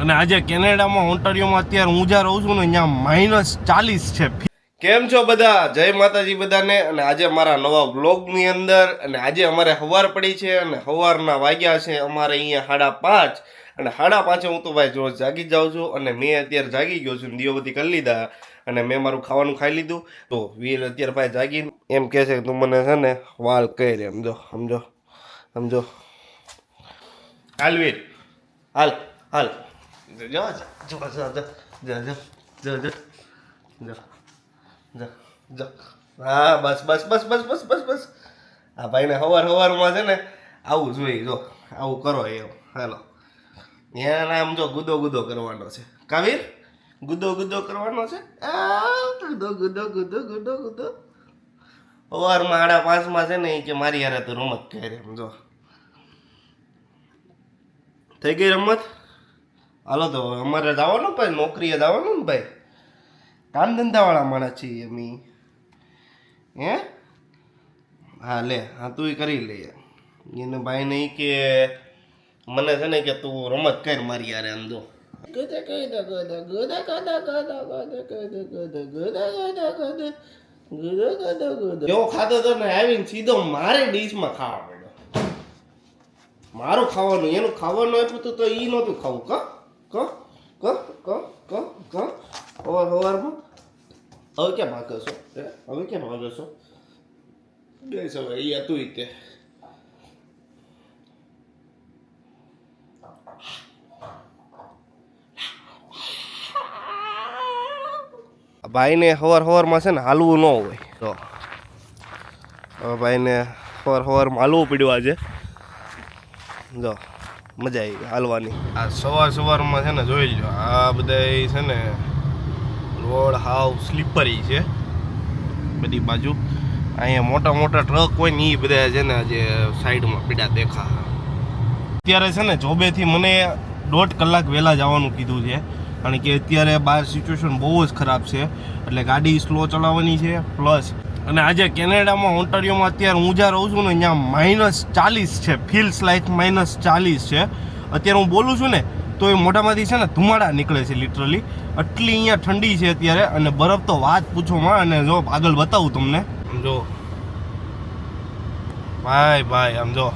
અને આજે કેનેડામાં ઓન્ટારિયોમાં અત્યારે હું જ્યાં રહું છું ને અહીંયા માઇનસ ચાલીસ છે. કેમ છો બધા? જય માતાજી બધાને. અને આજે મારા નવા બ્લોગની અંદર, અને આજે અમારે સવાર પડી છે, અને સવારના વાગ્યા છે અમારે અહીંયા સાડા પાંચ. અને સાડા પાંચે હું તો ભાઈ રોજ જાગી જાઉં છું, અને મેં અત્યારે જાગી ગયો છું દીવાબત્તી કરી લીધા. અને મેં મારું ખાવાનું ખાઈ લીધું. તો વીર અત્યારે ભાઈ જાગીને એમ કહે છે કે તું મને છે ને વાલ કહી રે સમજો સમજો સમજો. હાલ વીર. હાલ હાલ. જો જો જો જો જો જો જો જો જો હા બસ બસ બસ બસ બસ બસ બસ આ ભાઈને હવાર હવારમાં છે ને આવું જોઈએ જો આવું કરો એમ હાલો એના આમ જો ગુદો ગુદો કરવાનો છે કાવીર ગુદો ગુદો કરવાનો છે ગુદો ગુદો ગુદો ગુદો ગુદો સવારમાં આડા પાંચમાં છે ને એ કે મારી યાર તો રમત કહે જો થઈ ગઈ રમત હાલો તો અમારે જવાનું ભાઈ, નોકરીએ જવાનું ને ભાઈ. કામ ધંધાવાળા માણસ છીએ અમે. હે? હા, લે, હા તું એ કરી લે. એને ભાઈ નહીં કે મને છે ને કે તું રમત કર મારી યારે આમ દો એવો ખાધો તો ને આવીને સીધો મારે ડીશમાં ખાવા પડ્યો. મારું ખાવાનું, એનું ખાવાનું આપ્યું તો એ નહોતું ખાવું, કા? ક ક ક ક ક સવાર સવારમાં હવે ક્યાં ભાગો છો? હવે ક્યાં ભાગો છો બેસ હવે અહીંયા તું તે ભાઈને સવાર સવારમાં છે ને હાલવું ન હોય તો ભાઈને હવાર હવારમાં હાલવું પડ્યું આજે જો મજા આવી હાલવાની. આ સવાર સવારમાં છે ને જોઈ લો આ બધા છે ને રોડ હાવ સ્લીપરી છે. બધી બાજુ. અહીંયા મોટા મોટા ટ્રક હોય ને એ બધા છે ને આજે સાઈડમાં પીડા દેખા અત્યારે છે ને જોબેથી મને દોઢ કલાક વહેલા જવાનું કીધું છે. કારણ કે અત્યારે બહાર સિચ્યુએશન બહુ જ ખરાબ છે. એટલે ગાડી સ્લો ચલાવવાની છે પ્લસ અને આજે કેનેડામાં ઓન્ટારિયોમાં અત્યારે હું જ્યાં રહું છું ને અહીંયા માઇનસ ચાલીસ છે. ફીલ્સ લાઈક માઇનસ ચાલીસ છે. અત્યારે હું બોલું છું ને, તો એ મોઢામાંથી છે ને ધુમાડા નીકળે છે લિટરલી આટલી અહીંયા ઠંડી છે અત્યારે, અને બરફ તો વાત પૂછોમાં, અને જો આગળ બતાવું તમને. જો. ભાઈ ભાઈ, આમ જો.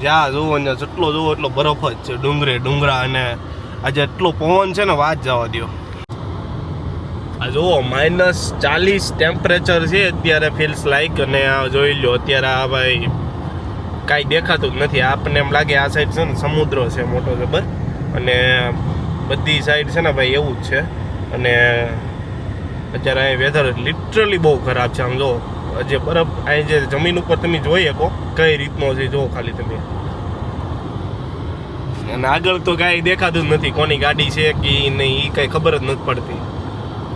જ્યાં જુઓ ને, જેટલો જુઓ એટલો બરફ જ છે, ડુંગરે ડુંગરા અને આજે એટલો પવન છે ને, વાત જવા દ્યો. આ જુઓ માઇનસ ચાલીસ ટેમ્પરેચર છે, અત્યારે ફીલ્સ લાઈક અને આ જોઈ લો અત્યારે આ ભાઈ કાંઈ દેખાતું જ નથી. આપણને એમ લાગે આ સાઈડ છે ને સમુદ્ર છે, મોટો જબર. અને બધી સાઈડ છે ને ભાઈ એવું જ છે. અને અત્યારે અહીં વેધર લિટરલી બહુ ખરાબ છે, આમ જો જે બરફ, અહીં જે જમીન ઉપર તમે જોઈ શકો, કઈ રીતનો છે જો ખાલી તમે. અને આગળ તો કાંઈ દેખાતું જ નથી, કોની ગાડી છે, કે નહીં એ કાંઈ ખબર જ નથી પડતી.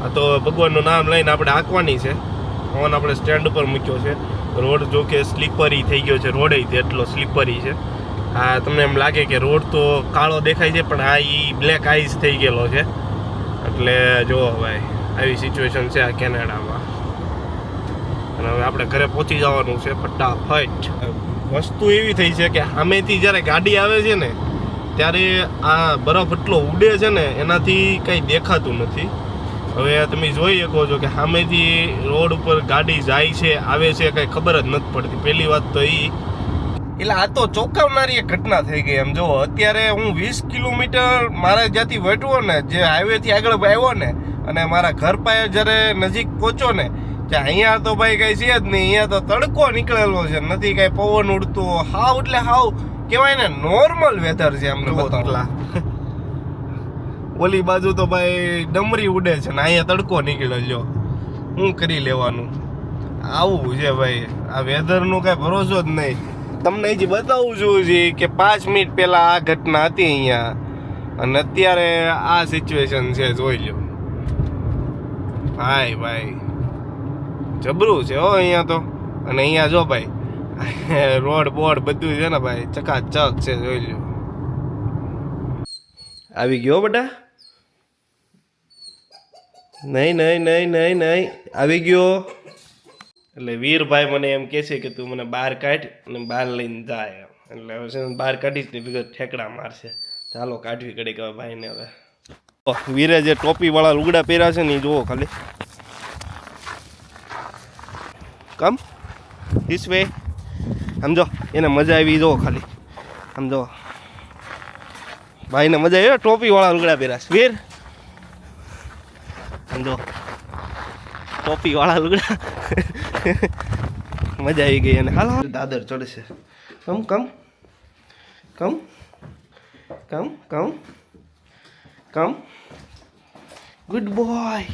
તો ભગવાનનું નામ લઈને આપણે આંકવાની છે. ફોન આપણે સ્ટેન્ડ ઉપર મૂક્યો છે. રોડ જો કે સ્લીપરી થઈ ગયો છે, રોડે એટલો સ્લીપરી છે. આ તમને એમ લાગે કે રોડ તો કાળો દેખાય છે, પણ આ એ બ્લેક આઈસ થઈ ગયેલો છે. એટલે જો ભાઈ, આવી સિચ્યુએશન છે આ કેનેડામાં. અને હવે આપણે ઘરે પહોંચી જવાનું છે ફટાફટ. વસ્તુ એવી થઈ છે કે સામેથી જ્યારે ગાડી આવે છે ને, ત્યારે આ બરફ એટલો ઉડે છે ને, એનાથી કંઈ દેખાતું નથી. હવે તમે જોઈ શકો છો કે સામેથી રોડ ઉપર ગાડી જાય છે આવે છે કંઈ ખબર જ નથી પડતી. પહેલી વાત તો એ એટલે આ તો ચોંકાવનારી એક ઘટના થઈ ગઈ એમ. જો અત્યારે હું વીસ કિલોમીટર મારા જ્યાંથી વટવો ને જે હાઈવેથી આગળ આવ્યો ને અને મારા ઘર પાસે જ્યારે નજીક પહોંચો ને ત્યાં અહીંયા તો ભાઈ કઈ છે જ નહીં. અહીંયા તો તડકો નીકળેલો છે. નથી કઈ પવન ઉડતો. હાવ એટલે હાવ કહેવાય ને નોર્મલ વેધર છે એમ બતાવલા ઓલી બાજુ તો ભાઈ ડમરી ઉડે છે ને અહીંયા તડકો નીકળે લ્યો. શું કરી લેવાનું? આવું છે ભાઈ. આ વેધરનું કાંઈ ભરોસો જ નહીં. તમને હજી બતાવું છું જી કે પાંચ મિનિટ પહેલા આ ઘટના હતી અહીંયા. અને અત્યારે આ સિચ્યુએશન છે, જોઈ લ્યો. ભાઈ ભાઈ. જબરું છે હો અહીંયા તો. અને અહીંયા જો ભાઈ. રોડ બોર્ડ બધું છે ને ભાઈ. ચકાચક છે, જોઈ લ્યો. આવી ગયો બેટા? નહીં નહીં નહીં નહીં નહીં. આવી ગયો. એટલે વીરભાઈ મને એમ કહે છે કે તું મને બહાર કાઢ અને બહાર લઈને જાય એટલે હવે છે બહાર કાઢીશ ને ભેગો ઠેકડા મારશે. ચાલો કાઢવી કડી કે ભાઈને હવે. વીરે જે ટોપી વાળા લુગડા પહેર્યા છે ને એ જુઓ ખાલી. કમ ધીસ વે સમજો એને મજા આવી જુઓ ખાલી. સમજો ભાઈને મજા આવી ટોપીવાળા લુગડા પહેર્યા છે. વીર. સમજો ટોપી વાળા લુગડા. મજા આવી ગઈ અને હાલો દાદર ચડશે કમ કમ. કમ કમ કમ કમ. ગુડ બોય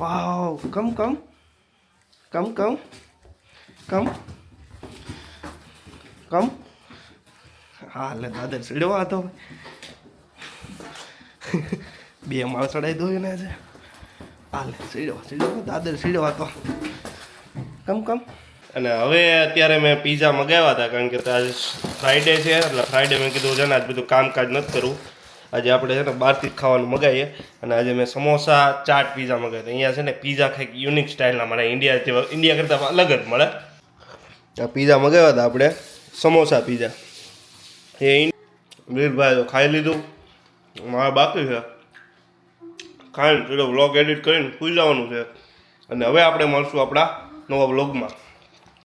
વાવ કમ કમ. કમ કમ. કમ કમ. હા એટલે દાદર ચડ્યો હતો. બે માળ ચડાવી દો એને આજે. હાલે, સીડવા સીડવા, દાદર સીડવા તો. કમ કમ. અને હવે અત્યારે મેં પીઝા મગાવ્યા હતા, કારણ કે આજે ફ્રાઈડે છે, એટલે ફ્રાઈડે મેં કીધું છે ને આજ બધું કામકાજ નથી કરવું આજે આપણે છે ને બહારથી જ ખાવાનું મગાવીએ. અને આજે મેં સમોસા, ચાટ પીઝા મગાવ્યા હતા. અહીંયા છે ને પીઝા કંઈક યુનિક સ્ટાઇલના મળે ઇન્ડિયા જેવા ઇન્ડિયા કરતાં અલગ જ મળે. આ પીઝા મગાવ્યા હતા આપણે, સમોસા પીઝા એ વીરભાઈ ખાઈ લીધું. મારા બાકી છે. સીધો વ્લોગ એડિટ કરીને સુઈ જવાનું છે. અને હવે આપણે મળશું આપણા નવા વ્લોગમાં